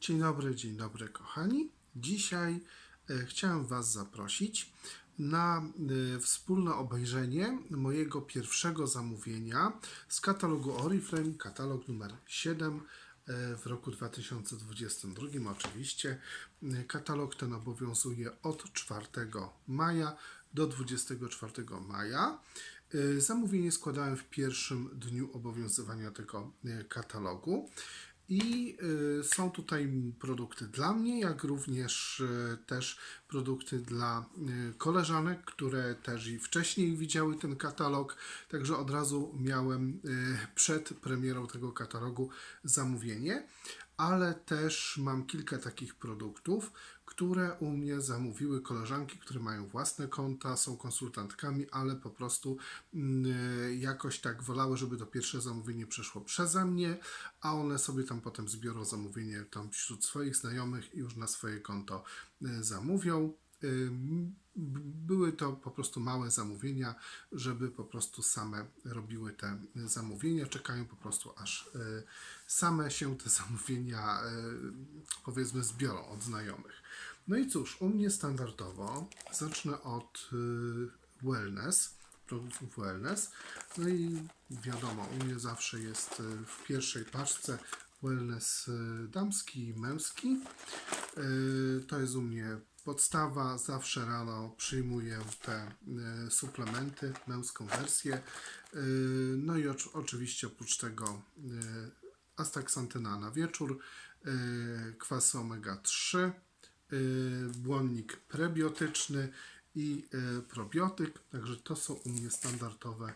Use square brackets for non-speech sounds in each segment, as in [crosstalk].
Dzień dobry, dzień dobry, kochani. Dzisiaj e, chciałem Was zaprosić na e, wspólne obejrzenie mojego pierwszego zamówienia z katalogu Oriflame, katalog numer 7 e, w roku 2022. Oczywiście katalog ten obowiązuje od 4 maja do 24 maja. Zamówienie składałem w pierwszym dniu obowiązywania tego katalogu. I y, są tutaj produkty dla mnie, jak również y, też produkty dla y, koleżanek, które też i wcześniej widziały ten katalog. Także od razu miałem przed premierą tego katalogu zamówienie, ale też mam kilka takich produktów, które u mnie zamówiły koleżanki, które mają własne konta, są konsultantkami, ale po prostu mm, jakoś tak wolały, żeby to pierwsze zamówienie przeszło przeze mnie, a one sobie tam potem zbiorą zamówienie tam wśród swoich znajomych i już na swoje konto y, zamówią. Były to po prostu małe zamówienia, żeby po prostu same robiły te zamówienia. Czekają po prostu aż y, same się te [laughs] zamówienia y, powiedzmy zbiorą od znajomych. No i cóż, u mnie standardowo zacznę od y, wellness, produktów wellness. No i wiadomo, u mnie zawsze jest y, w pierwszej paczce wellness y, damski i męski. To jest u mnie podstawa. Zawsze rano przyjmuję te suplementy, męską wersję. No i ocz- oczywiście oprócz tego astaxantyna na wieczór, kwasy omega-3, y, błonnik prebiotyczny i y, probiotyk. Także to są u mnie standardowe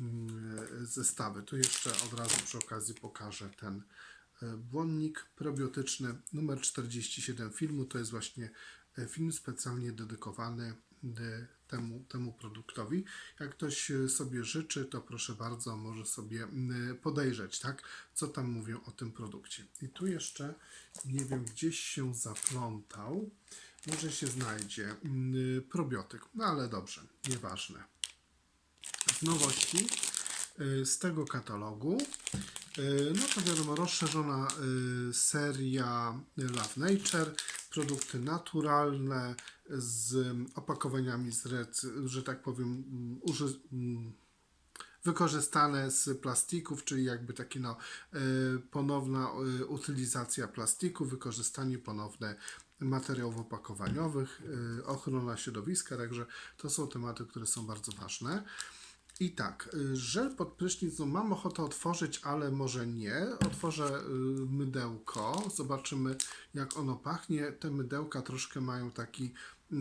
mm, zestawy. Tu jeszcze od razu przy okazji pokażę ten błonnik probiotyczny numer 47 filmu. To jest właśnie film specjalnie dedykowany temu, temu produktowi. Jak ktoś e, sobie życzy, to proszę bardzo, może sobie podejrzeć, tak, co tam mówią o tym produkcie. I tu jeszcze, nie wiem, gdzieś się zaplątał. Może się znajdzie probiotyk, no ale dobrze, nieważne z nowości z tego katalogu. Y, No to wiadomo, rozszerzona y, seria Love Nature, produkty naturalne z opakowaniami, z rec- że tak powiem, mm, uży- mm, wykorzystane z plastików, czyli jakby taki no, y, ponowna y, utylizacja plastiku, wykorzystanie ponowne materiałów opakowaniowych, y, ochrona środowiska, także to są tematy, które są bardzo ważne. I tak, y, żel pod prysznic, no mam ochotę otworzyć, ale może nie. Otworzę y, mydełko, zobaczymy jak ono pachnie. Te mydełka troszkę mają taki, y,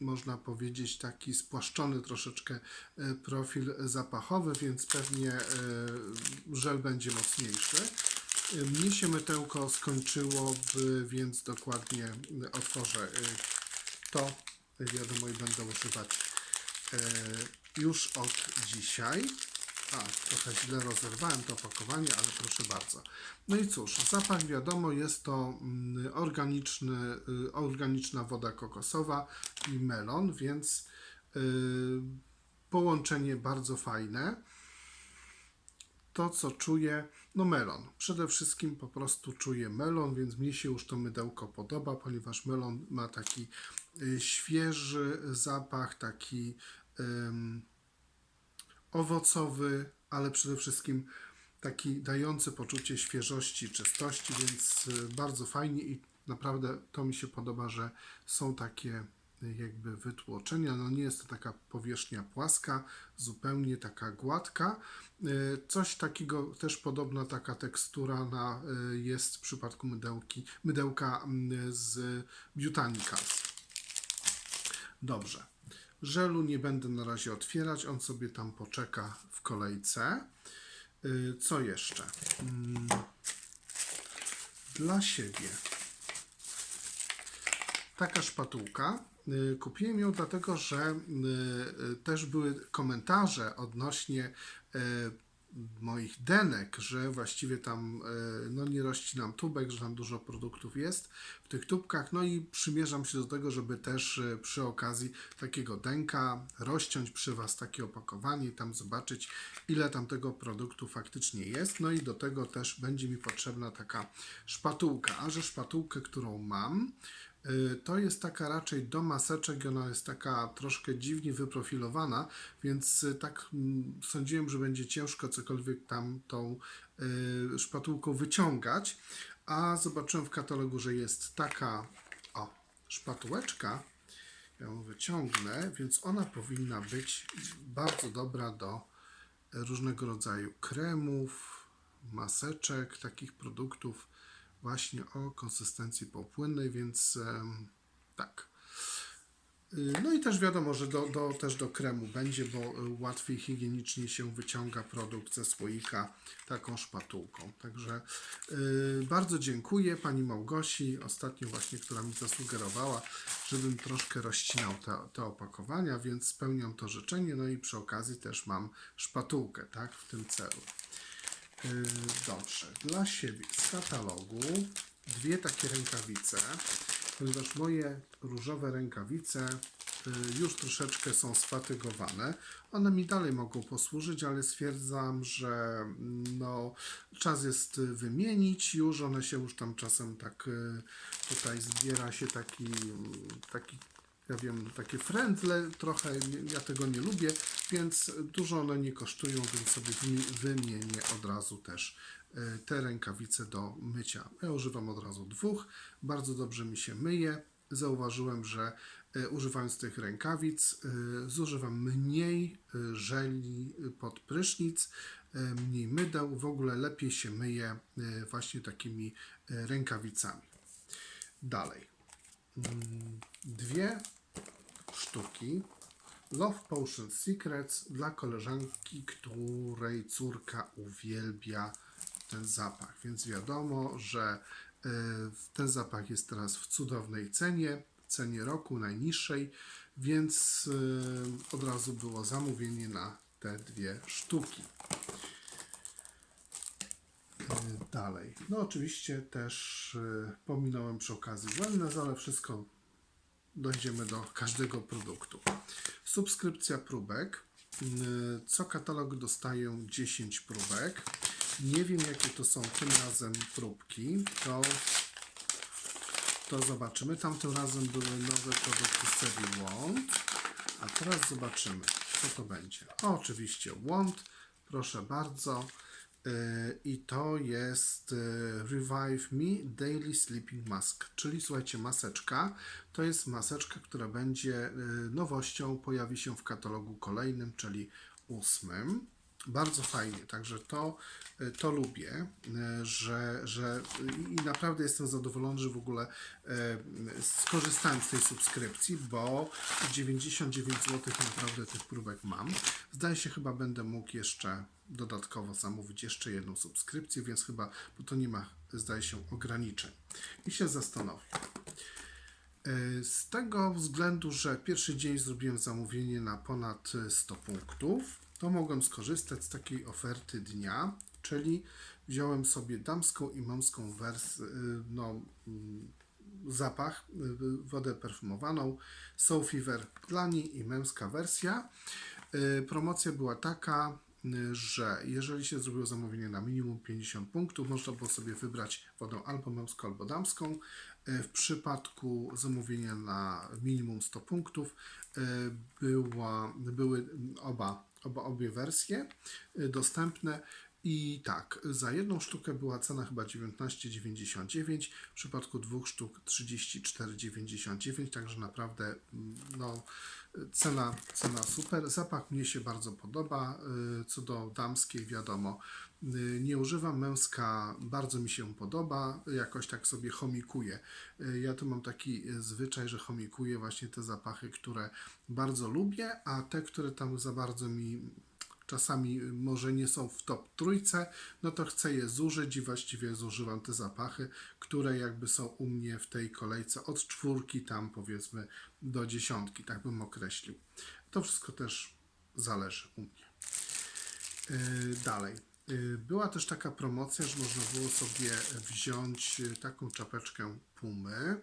można powiedzieć, taki spłaszczony troszeczkę profil zapachowy, więc pewnie żel będzie mocniejszy. Mnie się mydełko skończyło, więc dokładnie otworzę to. Wiadomo, i będę używać już od dzisiaj. A, trochę źle rozerwałem to opakowanie, ale proszę bardzo. No i cóż, zapach wiadomo, jest to mm, organiczny, y, organiczna woda kokosowa i melon, więc y, połączenie bardzo fajne. To, co czuję, no melon. Przede wszystkim po prostu czuję melon, więc mnie się już to mydełko podoba, ponieważ melon ma taki y, świeży zapach, taki owocowy, ale przede wszystkim taki dający poczucie świeżości, czystości, więc y, bardzo fajnie i naprawdę to mi się podoba, że są takie y, jakby wytłoczenia. No nie jest to taka powierzchnia płaska, zupełnie taka gładka. Y, Coś takiego też podobna taka tekstura na, jest w przypadku mydełki, mydełka z Botanicals. Dobrze. Żelu nie będę na razie otwierać, on sobie tam poczeka w kolejce. Y, Co jeszcze? Mm, Dla siebie. Taka szpatułka. Y, Kupiłem ją dlatego, że y, też były komentarze odnośnie moich denek, że właściwie tam e, no, nie rości nam tubek, że tam dużo produktów jest w tych tubkach. No i przymierzam się do tego, żeby też e, przy okazji takiego denka rozciąć przy Was takie opakowanie i tam zobaczyć, ile tam tego produktu faktycznie jest. No i do tego też będzie mi potrzebna taka szpatułka, a że szpatułkę, którą mam, To jest taka raczej do maseczek ona jest taka troszkę dziwnie wyprofilowana, więc y, tak mm, sądziłem, że będzie ciężko cokolwiek tam tą y, szpatułką wyciągać, a zobaczyłem w katalogu, że jest taka o, szpatułeczka, ja ją wyciągnę, więc ona powinna być bardzo dobra do różnego rodzaju kremów, maseczek, takich produktów właśnie o konsystencji popłynnej, więc tak. Y, No i też wiadomo, że do, do, też do kremu będzie, bo y, łatwiej higienicznie się wyciąga produkt ze słoika taką szpatułką. Także y, bardzo dziękuję Pani Małgosi, ostatnio właśnie, która mi zasugerowała, żebym troszkę rozcinał te, te opakowania, więc spełniam to życzenie. No i przy okazji też mam szpatułkę, tak, w tym celu. Yy, Dobrze, dla siebie z katalogu dwie takie rękawice, ponieważ moje różowe rękawice yy, już troszeczkę są sfatygowane. One mi dalej mogą posłużyć, ale stwierdzam, że mm, no, czas jest y, wymienić już. One się już tam czasem tak y, tutaj zbiera się taki, taki ja wiem, takie friendle, trochę ja tego nie lubię, więc dużo one nie kosztują, więc sobie wymi- wymienię od razu też e, te rękawice do mycia. Ja używam od razu dwóch, bardzo dobrze mi się myje. Zauważyłem, że e, używając tych rękawic e, zużywam mniej żeli pod prysznic, mniej mydeł, w ogóle lepiej się myje właśnie takimi rękawicami. Dalej dwie sztuki Love Potion Secrets dla koleżanki, której córka uwielbia ten zapach. Więc wiadomo, że y, ten zapach jest teraz w cudownej cenie, cenie roku najniższej, więc y, od razu było zamówienie na te dwie sztuki. Y, Dalej. No oczywiście też pominąłem przy okazji wellness, ale wszystko dojdziemy do każdego produktu. Subskrypcja próbek. Y, Co katalog dostają 10 próbek. Nie wiem jakie to są tym razem próbki. To, to zobaczymy. Tamtym razem były nowe produkty serii Wand. A teraz zobaczymy co to będzie. O, oczywiście Wand. Proszę bardzo. I to jest y, Revive Me Daily Sleeping Mask, czyli słuchajcie, maseczka. To jest maseczka, która będzie y, nowością, pojawi się w katalogu kolejnym, czyli ósmym. Bardzo fajnie, także to, y, to lubię, y, że, że i naprawdę jestem zadowolony, że w ogóle y, skorzystałem z tej subskrypcji, bo 99 zł naprawdę tych próbek mam. Zdaje się, chyba będę mógł jeszcze dodatkowo zamówić jeszcze jedną subskrypcję, więc chyba, bo to nie ma, zdaje się, ograniczeń. I się zastanowię. Z tego względu, że pierwszy dzień zrobiłem zamówienie na ponad y, 100 punktów, to mogłem skorzystać z takiej oferty dnia, czyli wziąłem sobie damską i męską wersję, no, mm, zapach, y, wodę perfumowaną, Soul Fever dla niej i męska wersja. Y, Promocja była taka, y, że jeżeli się zrobiło zamówienie na minimum 50 punktów, można było sobie wybrać wodę albo męską, albo damską. Y, W przypadku zamówienia na minimum 100 punktów y, była, były oba, oba obie wersje y, dostępne. I tak, za jedną sztukę była cena chyba 19,99, w przypadku dwóch sztuk 34,99, także naprawdę mm, no, cena, cena super. Zapach mnie się bardzo podoba. Co do damskiej, wiadomo, nie używam. Męska bardzo mi się podoba, jakoś tak sobie chomikuję. Y, Ja tu mam taki y, zwyczaj, że chomikuję właśnie te zapachy, które bardzo lubię, a te, które tam za bardzo mi czasami może nie są w top trójce, no to chcę je zużyć i właściwie zużywam te zapachy, które jakby są u mnie w tej kolejce od czwórki tam powiedzmy do dziesiątki, tak bym określił. To wszystko też zależy u mnie. Yy, Dalej. Yy, Była też taka promocja, że można było sobie wziąć yy, taką czapeczkę Pumy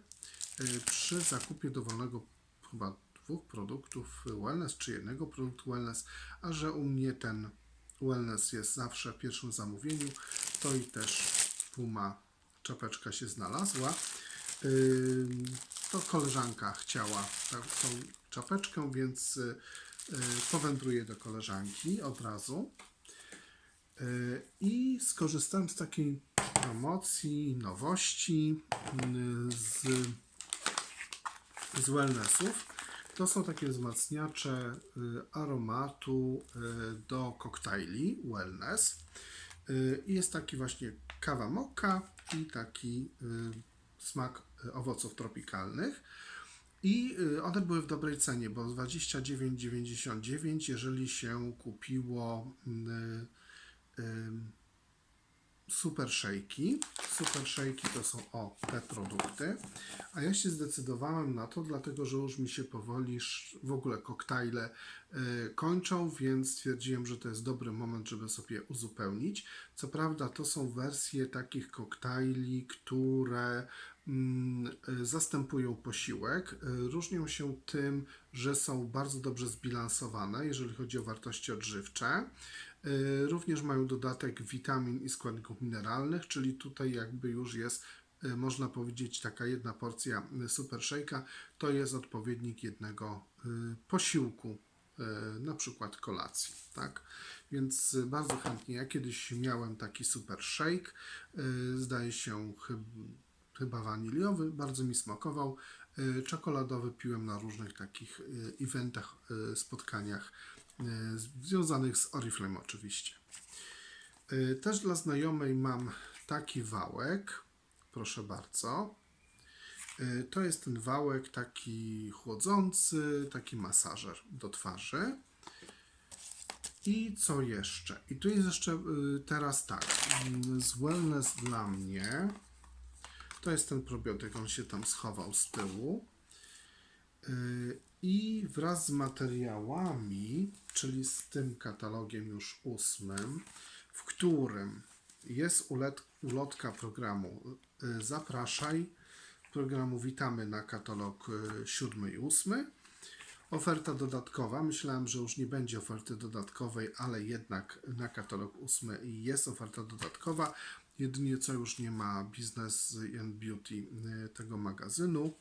yy, przy zakupie dowolnego chyba dwóch produktów wellness, czy jednego produktu wellness, a że u mnie ten wellness jest zawsze w pierwszym zamówieniu, to i też Puma czapeczka się znalazła. To koleżanka chciała tą czapeczkę, więc powędruję do koleżanki od razu. Yy, I skorzystałem z takiej promocji, nowości yy, z, z wellnessów. To są takie wzmacniacze y, aromatu y, do koktajli wellness. Jest taki właśnie kawa mokka i taki smak owoców tropikalnych. I one były w dobrej cenie, bo 29,99 jeżeli się kupiło y, super shake'i. Super shake'i to są o te produkty. A ja się zdecydowałem na to, dlatego że już mi się powoli w ogóle koktajle y, kończą, więc stwierdziłem, że to jest dobry moment, żeby sobie uzupełnić. Co prawda to są wersje takich koktajli, które mm, y, zastępują posiłek. Y, Różnią się tym, że są bardzo dobrze zbilansowane, jeżeli chodzi o wartości odżywcze. Y, Również mają dodatek witamin i składników mineralnych, czyli tutaj jakby już jest, y, można powiedzieć, taka jedna porcja y, super shake'a, to jest odpowiednik jednego posiłku, na przykład kolacji, tak? Więc bardzo chętnie, ja kiedyś miałem taki super shake, zdaje się chyba waniliowy, bardzo mi smakował. Czekoladowy piłem na różnych takich eventach, spotkaniach związanych z Oriflame oczywiście. Y, Też dla znajomej mam taki wałek, proszę bardzo. Y, To jest ten wałek taki chłodzący, taki masażer do twarzy. I co jeszcze? I tu jest jeszcze teraz tak, z Wellness dla mnie. To jest ten probiotyk, on się tam schował z tyłu. Yy, I wraz z materiałami, czyli z tym katalogiem już ósmym, w którym jest ulotka programu yy, Zapraszaj, programu Witamy na katalog yy, siódmy i ósmy. Oferta dodatkowa. Myślałem, że już nie będzie oferty dodatkowej, ale jednak na katalog ósmy jest oferta dodatkowa. Jedynie co już nie ma Business and Beauty y, tego magazynu, y,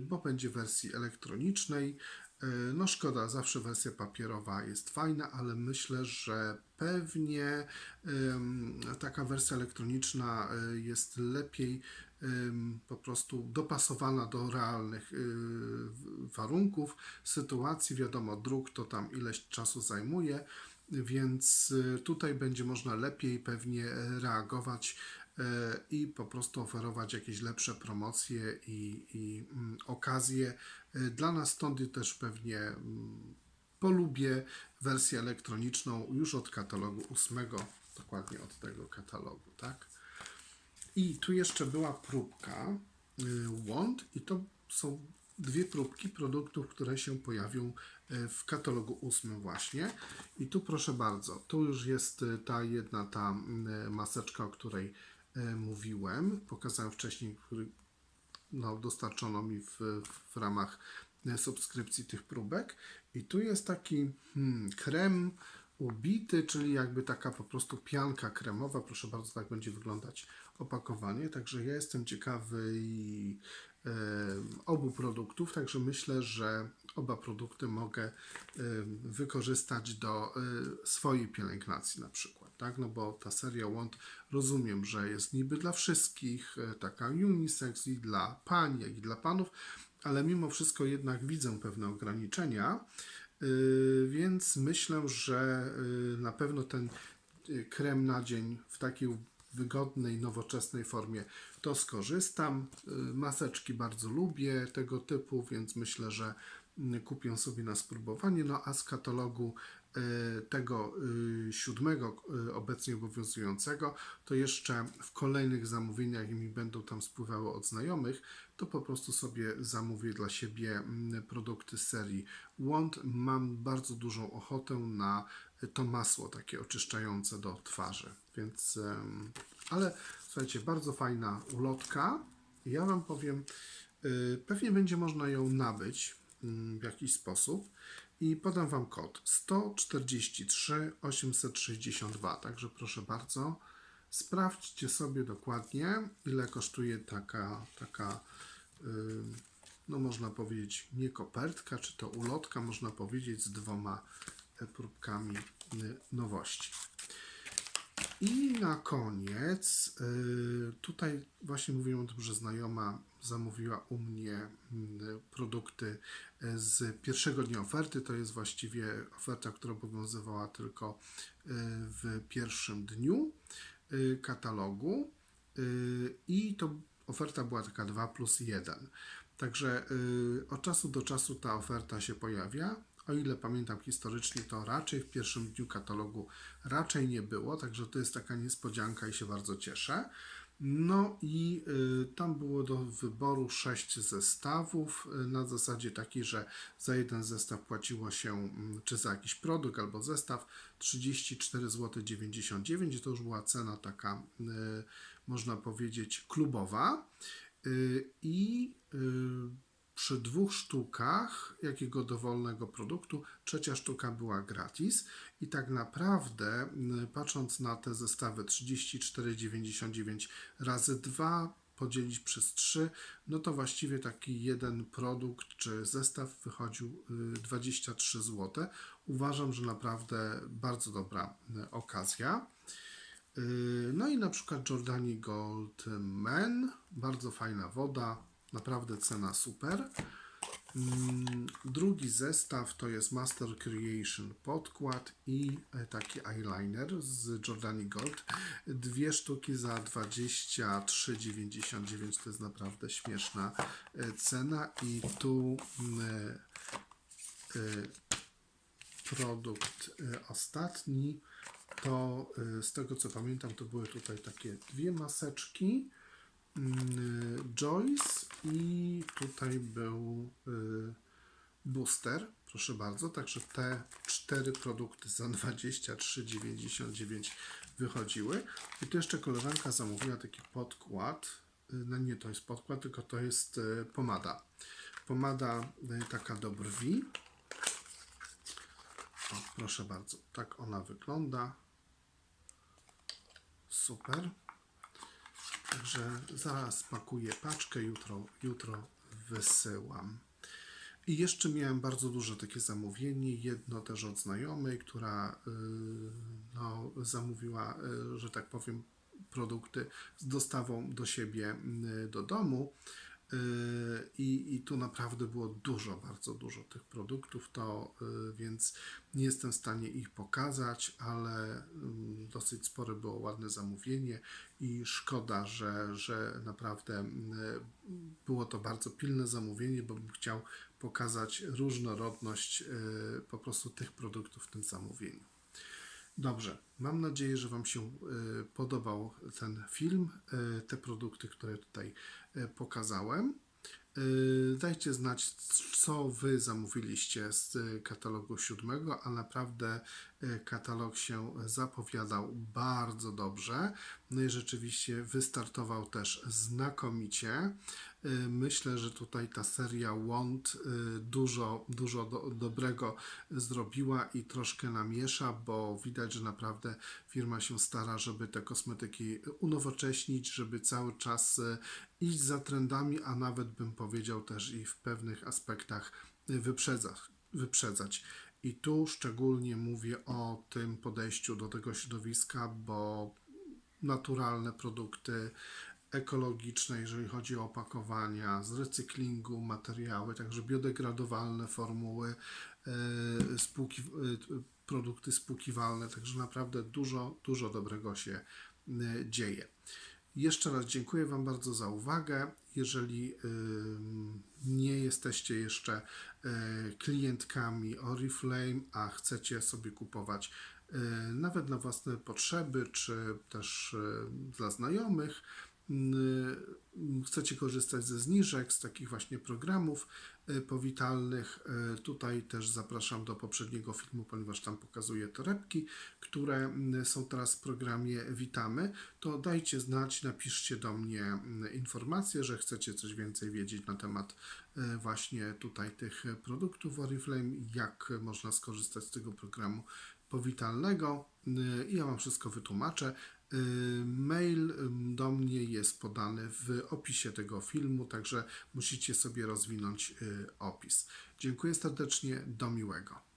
bo będzie w wersji elektronicznej. Y, No szkoda, zawsze wersja papierowa jest fajna, ale myślę, że pewnie taka wersja elektroniczna y, jest lepiej po prostu dopasowana do realnych y, warunków, sytuacji. Wiadomo, druk to tam ileś czasu zajmuje, więc y, tutaj będzie można lepiej pewnie reagować i po prostu oferować jakieś lepsze promocje i, i mm, okazje. E, Dla nas stąd też pewnie mm, polubię wersję elektroniczną już od katalogu ósmego, dokładnie od tego katalogu, tak? I tu jeszcze była próbka y, Wand i to są dwie próbki produktów, które się pojawią w katalogu ósmym właśnie. I tu proszę bardzo, tu już jest ta jedna ta y, maseczka, o której mówiłem. Pokazałem wcześniej, który no, dostarczono mi w, w ramach e, subskrypcji tych próbek. I tu jest taki hmm, krem ubity, czyli jakby taka po prostu pianka kremowa. Proszę bardzo, tak będzie wyglądać opakowanie. Także ja jestem ciekawy i, e, obu produktów, także myślę, że oba produkty mogę e, wykorzystać do e, swojej pielęgnacji na przykład, tak? No bo ta seria Wand rozumiem, że jest niby dla wszystkich, e, taka unisex i dla pań, jak i dla panów, ale mimo wszystko jednak widzę pewne ograniczenia, y, więc myślę, że y, na pewno ten y, krem na dzień w takiej wygodnej, nowoczesnej formie to skorzystam. Y, Maseczki bardzo lubię tego typu, więc myślę, że y, kupię sobie na spróbowanie. No a z katalogu y, tego y, siódmego y, obecnie obowiązującego, to jeszcze w kolejnych zamówieniach mi będą tam spływały od znajomych, to po prostu sobie zamówię dla siebie mm, produkty z serii Wand. Mam bardzo dużą ochotę na to masło takie oczyszczające do twarzy. Więc, ale słuchajcie, bardzo fajna ulotka. Ja Wam powiem, pewnie będzie można ją nabyć w jakiś sposób i podam Wam kod 143 862. Także proszę bardzo, sprawdźcie sobie dokładnie, ile kosztuje taka, taka y, no można powiedzieć, nie kopertka, czy to ulotka, można powiedzieć, z dwoma e, próbkami y, nowości. I na koniec, y, tutaj właśnie mówiłem o tym, że znajoma zamówiła u mnie mm, produkty e, z pierwszego dnia oferty. To jest właściwie oferta, która obowiązywała tylko y, w pierwszym dniu y, katalogu. I to oferta była taka 2 plus 1. Także od czasu do czasu ta oferta się pojawia. O ile pamiętam historycznie, to raczej w pierwszym dniu katalogu raczej nie było, także to jest taka niespodzianka i się bardzo cieszę. No i y, tam było do wyboru sześć zestawów y, na zasadzie takiej, że za jeden zestaw płaciło się, mm, czy za jakiś produkt albo zestaw 34 zł 99 to już była cena taka, y, można powiedzieć, klubowa. I przy dwóch sztukach jakiego dowolnego produktu, trzecia sztuka była gratis. I tak naprawdę, y, patrząc na te zestawy 34,99 razy 2 podzielić przez 3, no to właściwie taki jeden produkt czy zestaw wychodził y, 23 zł. Uważam, że naprawdę bardzo dobra y, okazja. Yy, No i na przykład Jordani Gold Men, bardzo fajna woda, naprawdę cena super. Mm, Drugi zestaw to jest Master Creation podkład i e, taki eyeliner z Jordani Gold. Dwie sztuki za 23,99 to jest naprawdę śmieszna e, cena i tu mm, e, produkt ostatni, to z tego co pamiętam, to były tutaj takie dwie maseczki Joyce i tutaj był y, booster, proszę bardzo, także te cztery produkty za 23,99 wychodziły. I tu jeszcze koleżanka zamówiła taki podkład, y, no nie to jest podkład, tylko to jest y, pomada. Pomada taka do brwi, o, proszę bardzo, tak ona wygląda. Super. Także zaraz pakuję paczkę, jutro, jutro wysyłam. I jeszcze miałem bardzo duże takie zamówienie, jedno też od znajomej, która yy, no, zamówiła, yy, że tak powiem, produkty z dostawą do siebie yy, do domu. Yy, I, I tu naprawdę było dużo, bardzo dużo tych produktów, to yy, więc nie jestem w stanie ich pokazać, ale mm, dosyć spore było ładne zamówienie i szkoda, że, że naprawdę mm, było to bardzo pilne zamówienie, bo bym chciał pokazać różnorodność po prostu tych produktów w tym zamówieniu. Dobrze, mam nadzieję, że Wam się y, podobał ten film, y, te produkty, które tutaj y, pokazałem. Dajcie znać, co Wy zamówiliście z katalogu siódmego, a naprawdę katalog się zapowiadał bardzo dobrze. No i rzeczywiście wystartował też znakomicie. Y, Myślę, że tutaj ta seria Wand y, dużo, dużo do, dobrego zrobiła i troszkę namiesza, bo widać, że naprawdę firma się stara, żeby te kosmetyki unowocześnić, żeby cały czas y, iść za trendami, a nawet bym powiedział też i w pewnych aspektach wyprzedzać. wyprzedzać. I tu szczególnie mówię o tym podejściu do tego środowiska, bo naturalne produkty, ekologiczne, jeżeli chodzi o opakowania, z recyklingu materiały, także biodegradowalne formuły, e, spłuki, e, produkty spłukiwalne, także naprawdę dużo, dużo dobrego się e, dzieje. Jeszcze raz dziękuję Wam bardzo za uwagę. Jeżeli nie jesteście jeszcze klientkami Oriflame, a chcecie sobie kupować nawet na własne potrzeby, czy też dla znajomych, chcecie korzystać ze zniżek, z takich właśnie programów y, powitalnych, y, tutaj też zapraszam do poprzedniego filmu, ponieważ tam pokazuję torebki, które mm, są teraz w programie Witamy, to dajcie znać, napiszcie do mnie mm, informację, że chcecie coś więcej wiedzieć na temat y, właśnie tutaj tych produktów Oriflame, jak można skorzystać z tego programu powitalnego. Y, ja Wam wszystko wytłumaczę. Y, Mail ym, do mnie jest podany w opisie tego filmu, także musicie sobie rozwinąć y, opis. Dziękuję serdecznie, do miłego.